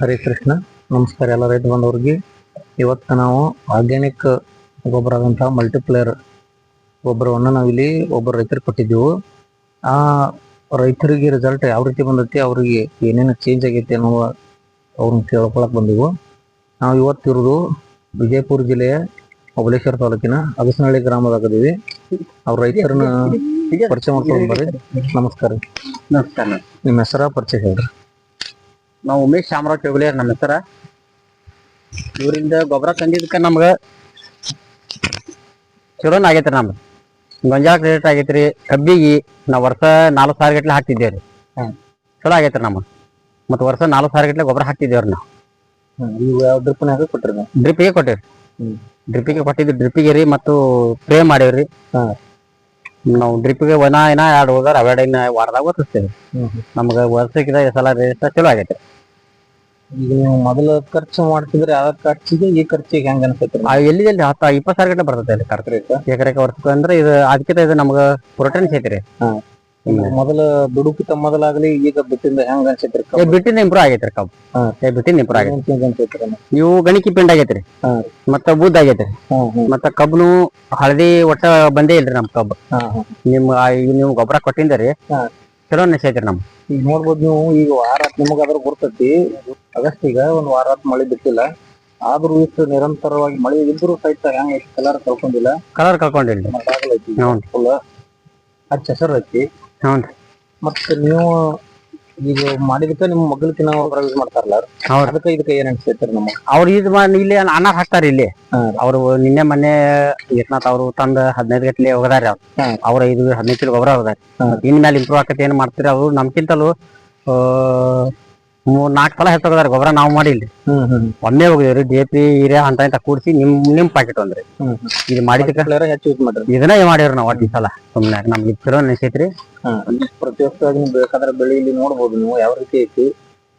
ಹರೇ ಕೃಷ್ಣ. ನಮಸ್ಕಾರ ಎಲ್ಲ ರೈತ ಬಂದವ್ರಿಗೆ. ಇವತ್ತು ನಾವು ಆರ್ಗ್ಯಾನಿಕ್ ಗೊಬ್ಬರ ಆದಂತಹ ಮಲ್ಟಿಪ್ಲೇಯರ್ ಗೊಬ್ಬರವನ್ನು ನಾವಿಲ್ಲಿ ಒಬ್ಬರು ರೈತರಿಗೆ ಕೊಟ್ಟಿದ್ದೆವು. ಆ ರೈತರಿಗೆ ರಿಸಲ್ಟ್ ಯಾವ ರೀತಿ ಬಂದೈತಿ ಅವ್ರಿಗೆ ಏನೇನು ಚೇಂಜ್ ಆಗೈತಿ ಅನ್ನುವ ಅವ್ರನ್ನ ಕೇಳ್ಕೊಳಕ್ ಬಂದೆವು. ನಾವು ಇವತ್ತಿರೋದು ವಿಜಯಪುರ ಜಿಲ್ಲೆಯ ಒಬಲೇಶ್ವರ ತಾಲೂಕಿನ ಅಗಸನಹಳ್ಳಿ ಗ್ರಾಮದಾಗದೀವಿ. ಅವ್ರ ರೈತರನ್ನ ಪರಿಚಯ ಮಾಡ್ಕೊಂಡು ಬರ್ರಿ. ನಮಸ್ಕಾರ. ನಮಸ್ಕಾರ. ನಿಮ್ಮ ಹೆಸರ ಪರಿಚಯ ಹೇಳ್ರಿ. ನಾವು ಉಮೇಶ್ ಶಾಮರಾವ್ ಚೌಗಲಿಯರ್ ನಮ್ಮ ಹೆಸರ. ಇವರಿಂದ ಗೊಬ್ಬರ ತಂದಿದ್ದಕ್ಕೆ ನಮ್ಗೆ ಚಲೋನ ಆಗೈತ್ರಿ ನಮ್ದು. ಗೊಂಜಾಳ ರೇಟ್ ಆಗೈತ್ರಿ ಕಬ್ಬಿಗೆ ನಾವು ವರ್ಷ ನಾಲ್ಕು ಸಾವಿರ ಗಟ್ಲೆ ಹಾಕ್ತಿದ್ದೇವೆ ರೀ ಚಲೋ ಆಗೈತ್ರಿ ನಮ್ಗೆ. ಮತ್ತು ವರ್ಷ ನಾಲ್ಕು ಸಾವಿರ ಗಟ್ಲೆ ಗೊಬ್ಬರ ಹಾಕ್ತಿದ್ದೇವ್ರಿ ನಾವು. ಯಾವ ಡ್ರಿಪ್ನಾಗ ಕೊಟ್ಟಿರಿ ಡ್ರಿಪ್ಗೆ ಡ್ರಿಪ್ಪಿಗೆ ಕೊಟ್ಟೇವ್ರಿ. ಹ್ಮ್. ಡ್ರಿಪ್ಪಿಗೆ ಕೊಟ್ಟಿದ್ದು ಡ್ರಿಪ್ಪಿಗೆ ರೀ ಮತ್ತು ಪ್ರೇ ಮಾಡೇವ್ರಿ. ಹಾ. ನಾವು ಡ್ರಿಪ್ಗೆ ಒನ ಏನ ಎರಡು ಹೋದಾರ ಅವೆರಡು ಇನ್ನ ವಾರದಾಗ ಓದಿಸ್ತೇವೆ ನಮ್ಗೆ ವರ್ಷಕ್ಕಿದ ಈ ಸಲ ರೇಟ್ ಚಲೋ ಆಗೈತೆ. ಈಗ ನೀವು ಮೊದಲ ಖರ್ಚು ಮಾಡ್ತಿದ್ರೆ ಆ ಖರ್ಚಿಗೆ ಈ ಖರ್ಚಿಗೆ ಹೆಂಗ ಅನ್ಸೈತ್ರಿ? ಆ ಎಲ್ಲಿ ಎಲ್ಲಿ ಹತ್ತ ಇಪ್ಪತ್ತು ಸಾವಿರ ಗಂಟೆ ಬರ್ತದೆ ಅಲ್ಲಿ ಖರ್ಚು. ಎಕರೆಕ ವರ್ಷಕ್ಕೆ ಅಂದ್ರೆ ಇದು ಅದಕ್ಕಿಂತ ಇದು ನಮ್ಗೆ ಪ್ರೋಟೀನ್ಸ್ ಐತ್ರಿ ಮೊದಲ ದುಡುಕಿತ ಮೊದಲಾಗ್ಲಿ ಈಗ ಬಿಟ್ಟಿಂದ ಹೆಂಗ ಅನ್ಸೈತ್ರಿ ಏ ಬಿಟ್ಟಿನ ಇಂಪ್ರೂವ್ ಆಗೈತ್ರಿ ಕಬ್ಬು. ಹಾ. ಏ ಬಿಟ್ಟಿನ ಇಂಪ್ರೂವ್ ಆಗೈತಿ ಅನ್ಸೈತ್ರಿ ಇವು ಗಣಿಕಿ ಪಿಂಡ್ ಆಗೈತ್ರಿ. ಮತ್ತ ಬೂದ್ ಆಗೈತ್ರಿ. ಮತ್ತ ಕಬ್ಬನು ಹಳದಿ ಒಟ್ಟ ಬಂದೇ ಇಲ್ರಿ ನಮ್ ಕಬ್ಬು. ನಿಮ್ ನೀವು ಗೊಬ್ಬರ ಕೊಟ್ಟಿಂದರಿ. ಚಲೋ ಅನ್ಸೈತ್ರಿ ನಮ್ ಈಗ ನೋಡ್ಬೋದು ನೀವು ಈಗ ವಾರ ನಿಮಗ ಅದ್ರ ಗುರ್ತೈತಿ. ಆಗಸ್ಟ್ ಈಗ ಒಂದ್ ವಾರ ಮಳೆ ಬಿಟ್ಟಿಲ್ಲ. ಆದ್ರೂ ಇಷ್ಟು ನಿರಂತರವಾಗಿ ಮಳೆ ಇದ್ರು ಸಹಿತ ಹೆಂಗ ಕಲರ್ ಕಳ್ಕೊಂಡಿಲ್ಲ. ಕಲರ್ ಕಳ್ಕೊಂಡಿಲ್ಲ. ಫುಲ್ ಹಚ್ಚ ಹಸರ್ ಐತಿ. ಹ್ಞೂ ಮತ್ತ ನೀವು ಈಗ ಮಾಡಿದಕ್ಕ ನಿಮ್ಮ ಮಗ್ಳಕಿನ ಒಬ್ಬರ ಯೂಸ್ ಮಾಡ್ತಾರಲ್ಲ ಅದಕ್ಕೆ ಅದಕ್ಕ ಇದಕ್ಕ ಏನ್ ಅನ್ಸೈತ್ರಿ ನಮ್ಮ ಅವ್ರು ಇದು ಇಲ್ಲಿ ಅನ್ನ ಹಾಕ್ತಾರ ಇಲ್ಲಿ. ಅವ್ರು ನಿನ್ನೆ ಮೊನ್ನೆ ಏಕನಾಥ್ ಅವರು ತಂದ ಹದಿನೈದು ಗಂಟೆ ಹೋಗದಾರಿ ಅವ್ರು. ಅವ್ರ ಐದು ಹದಿನೈದು ಕಿಲೋ ಗೊಬ್ಬರ ಹೋಗದಾರಿ. ಇನ್ಮೇಲೆ ಇಂಪ್ರೂವ್ ಆಕತಿ ಏನ್ ಮಾಡ್ತಾರೆ ಅವ್ರು? ನಮ್ಕಿಂತಲೂ ಆ, ಮೂರ್ ನಾಲ್ಕು ಸಲ ಹೆಚ್ಚೋಗದಾರ ಗೊಬ್ಬರ ನಾವು ಮಾಡಿಲ್ರಿ ಹ್ಮ್ ಹ್ಮ್. ಒಮ್ಮೆ ಹೋಗಿದ್ರಿ ಡಿ ಪಿ ಹಿರಿಯ ಅಂತ ಇಂತ ಕೂಡಿಸಿ ನಿಮ್ ನಿಮ್ ಪ್ಯಾಕೆಟ್ ಒಂದ್ರಿ. ಇದು ಮಾಡಿದ ಹೆಚ್ಚು ಯೂಸ್ ಮಾಡ್ರಿ. ಇದನ್ನ ಮಾಡಿವ್ರಿ ನಾವು ಒಟ್ಟು ಸಲ. ಸುಮ್ನೆ ನಮ್ಗೆ ಚಲೋ ಅನಿಸೈತ್ರಿ. ಪ್ರತಿ ವರ್ಷ ನೀವು ಬೇಕಾದ್ರೆ ಬೆಳೆ ಇಲ್ಲಿ ನೋಡ್ಬೋದು ನೀವು ಯಾವ ರೀತಿ ಐತಿ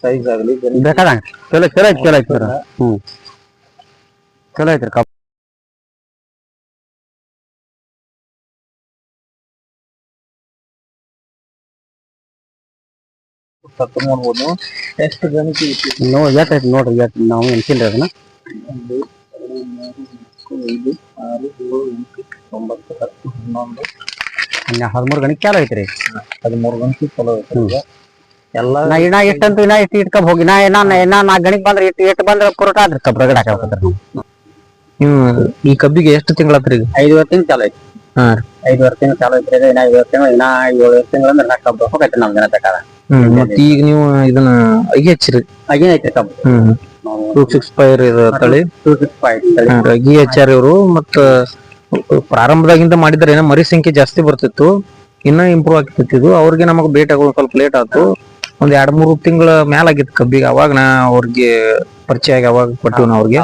ಸೈಜ್ ಆಗ್ಲಿ ಬೇಕಾದ ಬೇಕಾದಂಗ. ಚಲೋ ಚಲೋ ಐತಿ ಚಲೋ ಐತಿ ಹ್ಮ್. ಚಲೋ ಐತ್ರಿ ಕಬ್ಬು ಸ್ವಲ್ಪ ನೋಡ್ಬೋದು. ಎಷ್ಟು ಗಣಿಕೆ ಐತಿ ನೋ ಎಷ್ಟ್ ಐತಿ ನೋಡ್ರಿ ಎಷ್ಟ್ ನಾವು ಎನ್ಸಿಲ್ರಿ ಅದನ್ನ? ಒಂದು ಎರಡು ಮೂರು ನಾಲ್ಕು ಐದು ಆರು ಏಳು ಎಂಟು ಒಂಬತ್ತು ಹತ್ತು ಹನ್ನೊಂದು ಹದಿಮೂರು ಗಣಿಕೆ ಚಾಲು ಐತ್ರಿ. ಹದಿಮೂರು ಗಂಟೆ ಚಲೋ ಐತಿ ಈಗ. ಎಲ್ಲ ನಾ ಇನ್ನ ಅಂತ ಇನ್ನ ಎಷ್ಟು ಇಟ್ಕೊಂಡ್ ಹೋಗಿ ನಾ ಇನ್ನ ಇನ್ನ ನಾಲ್ಕು ಗಣಿಕ್ ಬಂದ್ರೆ ಇಟ್ಟು ಎಷ್ಟು ಬಂದ್ರೆ ಪುರೋಟ ಆದ್ರಿ ಕಬ್ಬು ರಗಡ ಹಾಕಬೇಕ್ರಿ ನೀವು ಈ ಕಬ್ಬಿಗೆ ಎಷ್ಟು ತಿಂಗಳತ್ರಿ ಈಗ ಐದು ತಿಂಗಳು ಚಾಲು ಐತಿ ಹಾ ಐದುವರೆ ತಿಂಗಳು ಚಾಲು ಐತ್ರಿ ಇನ್ನ ಐದು ತಿಂಗಳು ಇನ್ನ ಏಳು ತಿಂಗಳು ಅಂದ್ರೆ ನಾ ಕಬ್ಬು ಹೋಗೈತ್ರಿ ನಮ್ ಜನ ಬೇಕಾದ ಹ್ಮ್ ಮತ್ತ್ ಈಗ ನೀವು ಇದನ್ನ ಅಗಿ ಹಚ್ಚಿರಿ. ಐತ್ರಿ ಕಬ್ಬು ಹ್ಮ್ ಟೂ ಸಿಕ್ಸ್ ಫೈವ್ ಇದು ತಳಿ. ಟೂ ಸಿಕ್ಸ್ ಫೈವ್ ಹ್ಮ್, ಅಗಿ ಹಚ್ಚಾರ ಇವರು. ಮತ್ತ ಪ್ರಾರಂಭದಾಗಿಂದ ಮಾಡಿದ್ರೆ ಏನೋ ಮರಿ ಸಂಖ್ಯೆ ಜಾಸ್ತಿ ಬರ್ತಿತ್ತು. ಇನ್ನ ಇಂಪ್ರೂವ್ ಆಗ್ತಿತ್ತು ಇದು. ಅವ್ರಿಗೆ ನಮಗ್ ಭೇಟಿ ಆಗೋದು ಸ್ವಲ್ಪ ಲೇಟ್ ಆಯ್ತು ಒಂದ್ ಎರಡ್ ಮೂರು ತಿಂಗಳ ಮ್ಯಾಲ ಆಗಿತ್ತು ಕಬ್ಬಿಗೆ. ಅವಾಗ ನಾ ಅವ್ರಿಗೆ ಪರಿಚಯ ಆಗಿ ಅವಾಗ ಕೊಟ್ಟಿವ್ ನಾ ಅವ್ರಿಗೆ.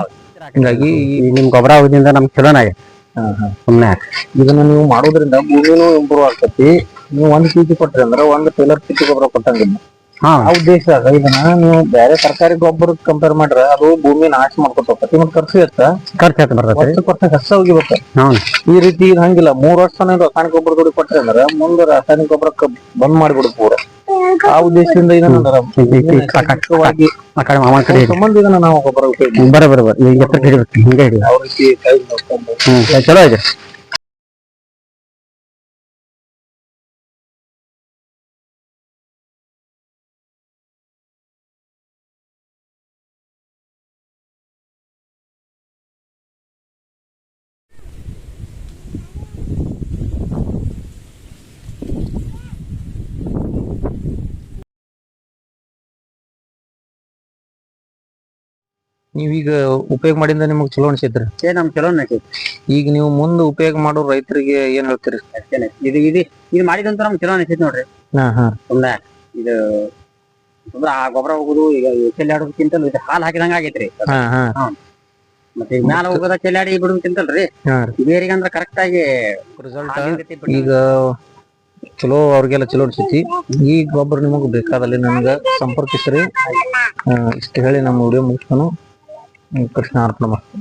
ಹಿಂಗಾಗಿ ಈ ನಿಮ್ ಗೊಬ್ಬರ ಆಗೋದ್ರಿಂದ ನಮ್ಗೆ ಚಲೋನ ಆಗೈತಿ ಸುಮ್ನೆ ಇದನ್ನ ನೀವು ಮಾಡೋದ್ರಿಂದ ಭೂಮಿನೂ ಇಂಪ್ರೂವ್ ಆಗ್ತೈತಿ. ನೀವು ಒಂದ್ ಕೆಜಿ ಕೊಟ್ರಿ ಅಂದ್ರೆ ಒಂದು ಟೇಲರ್ ಪಿಚ್ಚಿ ಗೊಬ್ಬರ ಕೊಟ್ಟಂಗಿಲ್ಲ ಹಾ ಆ ಉದ್ದೇಶದಾಗ ಇದನ್ನ ನೀವು ಬೇರೆ ಸರ್ಕಾರಿ ಗೊಬ್ಬರ ಕಂಪೇರ್ ಮಾಡ್ರ ಅದು ಭೂಮಿ ನಾಶ ಮಾಡ್ಕೊತ ಹೋಗ್ತೈತಿ ಮತ್ತ್ ಖರ್ಚು ಇತ್ತ ಖರ್ಚು ಆಯ್ತು ವರ್ಷ ಕಸ ಹೋಗಿಬೇಕು ಈ ರೀತಿ ಇದು ಹಂಗಿಲ್ಲ ಮೂರ್ ವರ್ಷ ನೀವು ರಾಸಾಯನಿಕ ಗೊಬ್ಬರ ದುಡ್ಡು ಕೊಟ್ರಿ ಅಂದ್ರ ಮುಂದೆ ರಾಸಾಯನಿಕ ಗೊಬ್ಬರ ಬಂದ್ ಮಾಡ್ಬಿಡು ಪೂರ ಆ ಉದ್ದೇಶದಿಂದ ಇದನ್ನ ನೈಸರ್ಗಿಕವಾಗಿ ಆ ಕಡೆ ಮಾಮ ಕಡೆ ಹಿಡಿ. ಸಂಬಂಧ ಇದನ್ನ ನಾವು ಗೊಬ್ಬರ ಉಪಯೋಗ ಬರೋ ಬರ ಬರ ಈಗ ಎತ್ತರ ಹಿಡಿಬೇಕು ಹಿಂಗೆ ಹಿಡಿ ಯಾವ ರೀತಿ size ನೋಡ್ಕೊಂಡು ಹ್ಮ್ ಚಲೋ ಇದೆ ನೀವೀಗ ಉಪಯೋಗ ಮಾಡಿಂದ ನಿಮಗ್ ಚಲೋ ಅನ್ಸೈತ್ರಿ? ಏ ನಮ್ ಚಲೋ ಅನ್ಸೈತಿ. ಈಗ ನೀವು ಮುಂದೆ ಉಪಯೋಗ ಮಾಡೋ ರೈತರಿಗೆ ಏನ್ ಹೇಳ್ತೀರಿ? ಅಷ್ಟೇನೆ. ಇದು ಇದು ಇದು ಮಾಡಿದಂತ ನಮ್ಗೆ ಚಲೋ ಅನಿಸೈತಿ ನೋಡ್ರಿ. ಹಾ ಹಾ. ಸುಮ್ನೆ ಇದು ಸುಮ್ನೆ ಆ ಗೊಬ್ಬರ ಹೋಗುದು ಈಗ ಚೆಲ್ಲಾಡೋದಕ್ಕಿಂತ ಇದು ಹಾಲು ಹಾಕಿದಂಗ ಆಗೈತ್ರಿ. ಹಾ ಹಾ. ಮತ್ತೆ ಈಗ ಮ್ಯಾಲ ಹೋಗೋದ ಚೆಲ್ಲಾಡಿ ಬಿಡುದಕ್ಕಿಂತಲ್ರಿ ಹಾ. ಬೇರಿಗೆ ಅಂದ್ರ ಕರೆಕ್ಟ್ ಆಗಿ ರಿಸಲ್ಟ್ ಈಗ ಚಲೋ ಅವ್ರಿಗೆಲ್ಲ ಚಲೋ ಅನ್ಸೈತಿ. ಈ ಗೊಬ್ಬರ ನಿಮಗ್ ಬೇಕಾದಲ್ಲಿ ನನ್ಗ ಸಂಪರ್ಕಿಸ್ರಿ. ಆ, ಇಷ್ಟು ಹೇಳಿ ನಮ್ಮ ವಿಡಿಯೋ ಮುಗಿಸ್ತಾನು कृष्णार्पणमस्तु